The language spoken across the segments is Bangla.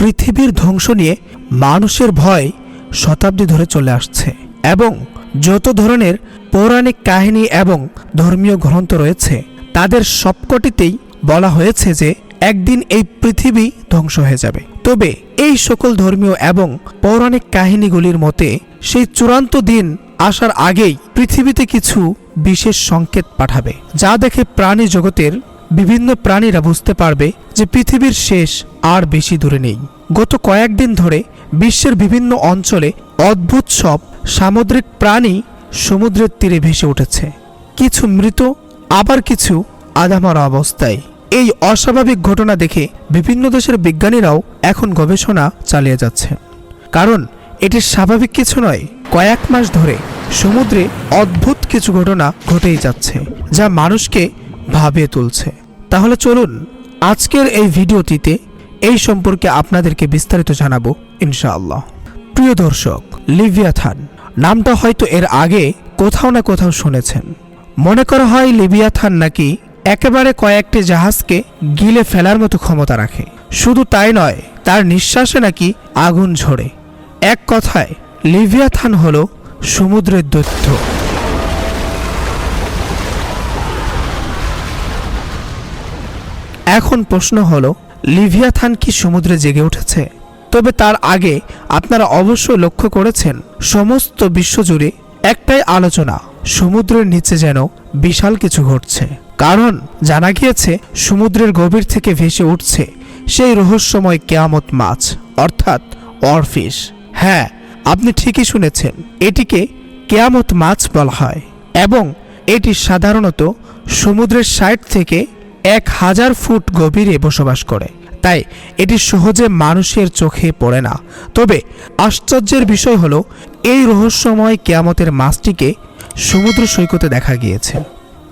পৃথিবীর ধ্বংস নিয়ে মানুষের ভয় শতাব্দী ধরে চলে আসছে এবং যত ধরনের পৌরাণিক কাহিনী এবং ধর্মীয় গ্রন্থ রয়েছে, তাদের সবকটিতেই বলা হয়েছে যে একদিন এই পৃথিবী ধ্বংস হয়ে যাবে। তবে এই সকল ধর্মীয় এবং পৌরাণিক কাহিনীগুলির মতে, সেই চূড়ান্ত দিন আসার আগেই পৃথিবীতে কিছু বিশেষ সংকেত পাঠাবে, যা দেখে প্রাণী জগতের বিভিন্ন প্রাণীরা বুঝতে পারবে যে পৃথিবীর শেষ আর বেশি দূরে নেই। গত কয়েকদিন ধরে বিশ্বের বিভিন্ন অঞ্চলে অদ্ভুত সব সামুদ্রিক প্রাণী সমুদ্রের তীরে ভেসে উঠেছে। কিছু মৃত, আবার কিছু আধামরা অবস্থায়। এই অস্বাভাবিক ঘটনা দেখে বিভিন্ন দেশের বিজ্ঞানীরাও এখন গবেষণা চালিয়ে যাচ্ছেন। কারণ এটি স্বাভাবিক কিছু নয়, কয়েক মাস ধরে সমুদ্রে অদ্ভুত কিছু ঘটনা ঘটেই যাচ্ছে, যা মানুষকে ভাবিয়ে তুলছে। তাহলে চলুন আজকের এই ভিডিওটিতে এই সম্পর্কে আপনাদেরকে বিস্তারিত জানাব, ইনশাআল্লাহ। প্রিয় দর্শক লিভিয়াথান নামটা হয়তো এর আগে কোথাও না কোথাও শুনেছেন। মনে করা হয় লিবিয়াথান নাকি একেবারে কয়েকটি জাহাজকে গিলে ফেলার মতো ক্ষমতা রাখে। শুধু তাই নয়, তার নিঃশ্বাসে নাকি আগুন ঝরে। এক কথায় লিভিয়াথান হল সমুদ্রের দৈত্য। এখন প্রশ্ন হলো লিভিয়াথান কি সমুদ্রে জেগে উঠেছে? তবে তার আগে আপনারা অবশ্যই লক্ষ্য করেছেন, সমস্ত বিশ্বজুড়ে একটাই আলোচনা, সমুদ্রের নিচে যেন বিশাল কিছু ঘটছে। কারণ জানা গিয়েছে, সমুদ্রের গভীর থেকে ভেসে উঠছে সেই রহস্যময় কেয়ামত মাছ, অর্থাৎ অরফিশ হ্যাঁ আপনি ঠিকই শুনেছেন, এটিকে কেয়ামত মাছ বলা হয়। এবং এটি সাধারণত সমুদ্রের সাইড থেকে এক হাজার ফুট গভীরে বসবাস করে। তাই এটি সহজে মানুষের চোখে পড়ে না। তবে আশ্চর্যের বিষয় হলো, এই রহস্যময় কেয়ামতের মাছটিকে সমুদ্র সৈকতে দেখা গিয়েছে।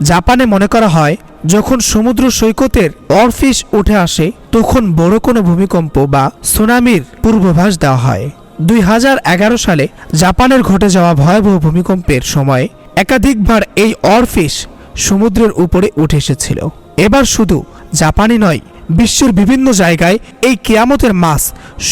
জাপানে মনে করা হয়, যখন সমুদ্র সৈকতের অরফিশ উঠে আসে, তখন বড় কোনো ভূমিকম্প বা সুনামির পূর্বাভাস দেওয়া হয়। দুই হাজার এগারো সালে জাপানের ঘটে যাওয়া ভয়াবহ ভূমিকম্পের সময় একাধিকবার এই অরফিশ সমুদ্রের উপরে উঠে এসেছিল। এবার শুধু জাপানি নয়, বিশ্বের বিভিন্ন জায়গায় এই কেয়ামতের মাছ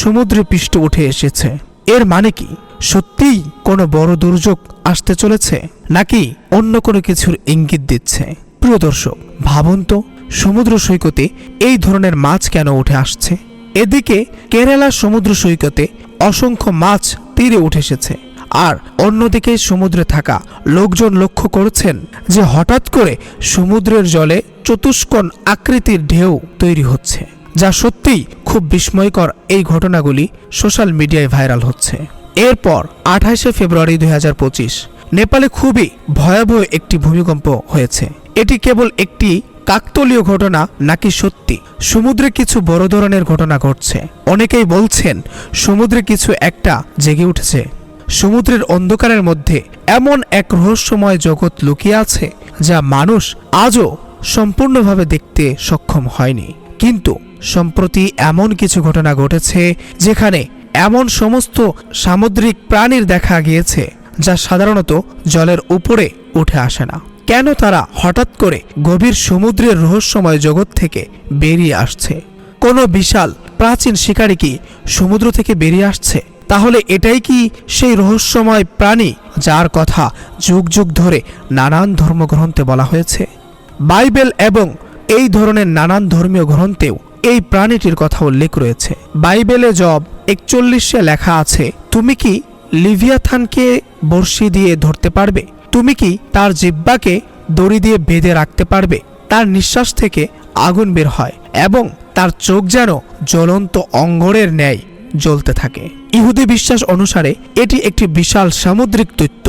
সমুদ্রে পৃষ্ঠ উঠে এসেছে। এর মানে কি? সত্যিই কোনো বড় দুর্যোগ আসতে চলেছে, নাকি অন্য কোনো কিছুর ইঙ্গিত দিচ্ছে? প্রিয় দর্শক, ভাবুন তো, সমুদ্র সৈকতে এই ধরনের মাছ কেন উঠে আসছে? এদিকে কেরালা সমুদ্র সৈকতে অসংখ্য মাছ তীরে উঠে এসেছে, আর অন্যদিকে সমুদ্রে থাকা লোকজন লক্ষ্য করেছেন যে হঠাৎ করে সমুদ্রের জলে চতুষ্কোণ আকৃতির ঢেউ তৈরি হচ্ছে, যা সত্যিই খুব বিস্ময়কর এই ঘটনাগুলি সোশ্যাল মিডিয়ায় ভাইরাল হচ্ছে। এরপর আঠাশে ফেব্রুয়ারি দু হাজার পঁচিশ নেপালে খুবই ভয়াবহ একটি ভূমিকম্প হয়েছে। এটি কেবল একটি কাকতলীয় ঘটনা নাকি সত্যি? সমুদ্রে কিছু বড় ধরনের ঘটনা ঘটছে। অনেকেই বলছেন, সমুদ্রে কিছু একটা জেগে উঠেছে। সমুদ্রের অন্ধকারের মধ্যে এমন এক রহস্যময় জগৎ লুকিয়ে আছে, যা মানুষ আজও সম্পূর্ণভাবে দেখতে সক্ষম হয়নি। কিন্তু সম্প্রতি এমন কিছু ঘটনা ঘটেছে যেখানে এমন সমস্ত সামুদ্রিক প্রাণীর দেখা গিয়েছে, যা সাধারণত জলের উপরে উঠে আসে না। কেন তারা হঠাৎ করে গভীর সমুদ্রের রহস্যময় জগৎ থেকে বেরিয়ে আসছে? কোনো বিশাল প্রাচীন শিকারী কি সমুদ্র থেকে বেরিয়ে আসছে? তাহলে এটাই কি সেই রহস্যময় প্রাণী যার কথা যুগ যুগ ধরে নানান ধর্মগ্রন্থে বলা হয়েছে? বাইবেল এবং এই ধরনের নানান ধর্মীয় গ্রন্থেও এই প্রাণীটির কথা উল্লেখ রয়েছে। বাইবেলে জব একচল্লিশে লেখা আছে, তুমি কি লিভিয়াথানকে বর্ষি দিয়ে ধরতে পারবে? তুমি কি তার জিব্বাকে দড়ি দিয়ে বেঁধে রাখতে পারবে? তার নিঃশ্বাস থেকে আগুন বের হয় এবং তার চোখ যেন জ্বলন্ত অঙ্গরের ন্যায় জ্বলতে থাকে। ইহুদি বিশ্বাস অনুসারে এটি একটি বিশাল সামুদ্রিক দৈত্য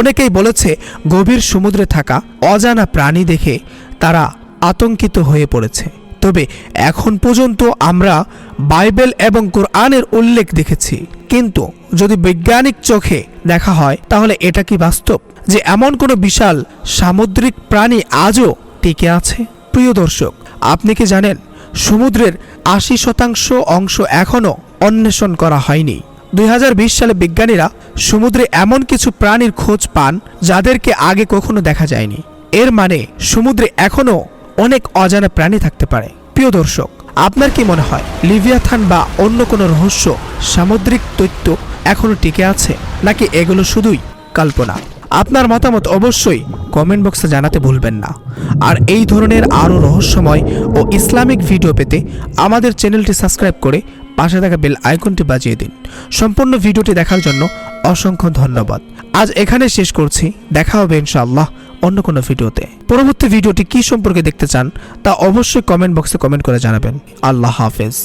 অনেকেই বলেছে, গভীর সমুদ্রে থাকা অজানা প্রাণী দেখে তারা আতঙ্কিত হয়ে পড়েছে। তবে এখন পর্যন্ত আমরা বাইবেল এবং কোরআনের উল্লেখ দেখেছি। কিন্তু যদি বৈজ্ঞানিক চোখে দেখা হয়, তাহলে এটা কি বাস্তব যে এমন কোনো বিশাল সামুদ্রিক প্রাণী আজও টিকে আছে? প্রিয় দর্শক, আপনি কি জানেন, সমুদ্রের আশি শতাংশ অংশ এখনও অন্বেষণ করা হয়নি? দুই হাজার বিশ সালে বিজ্ঞানীরা সমুদ্রে এমন কিছু প্রাণীর খোঁজ পান যাদেরকে আগে কখনো দেখা যায়নি। এর মানে সমুদ্রে এখনও অনেক অজানা প্রাণী থাকতে পারে। প্রিয় দর্শক, আপনার কি মনে হয় লিভিয়াথান বা অন্য কোনো রহস্য সামুদ্রিক তথ্য এখনও টিকে আছে, নাকি এগুলো শুধুই কল্পনা? আপনার মতামত অবশ্যই কমেন্ট বক্সে জানাতে ভুলবেন না। আর এই ধরনের আরও রহস্যময় ও ইসলামিক ভিডিও পেতে আমাদের চ্যানেলটি সাবস্ক্রাইব করে পাশে থাকা বেল আইকনটি বাজিয়ে দিন। সম্পূর্ণ ভিডিওটি দেখার জন্য অসংখ্য ধন্যবাদ। আজ এখানে শেষ করছি। দেখা হবে ইনশাআল্লাহ অন্য কোনো ভিডিওতে। পরবর্তী ভিডিওটি কি সম্পর্কে দেখতে চান তা অবশ্যই কমেন্ট বক্সে কমেন্ট করে জানাবেন। আল্লাহ হাফেজ।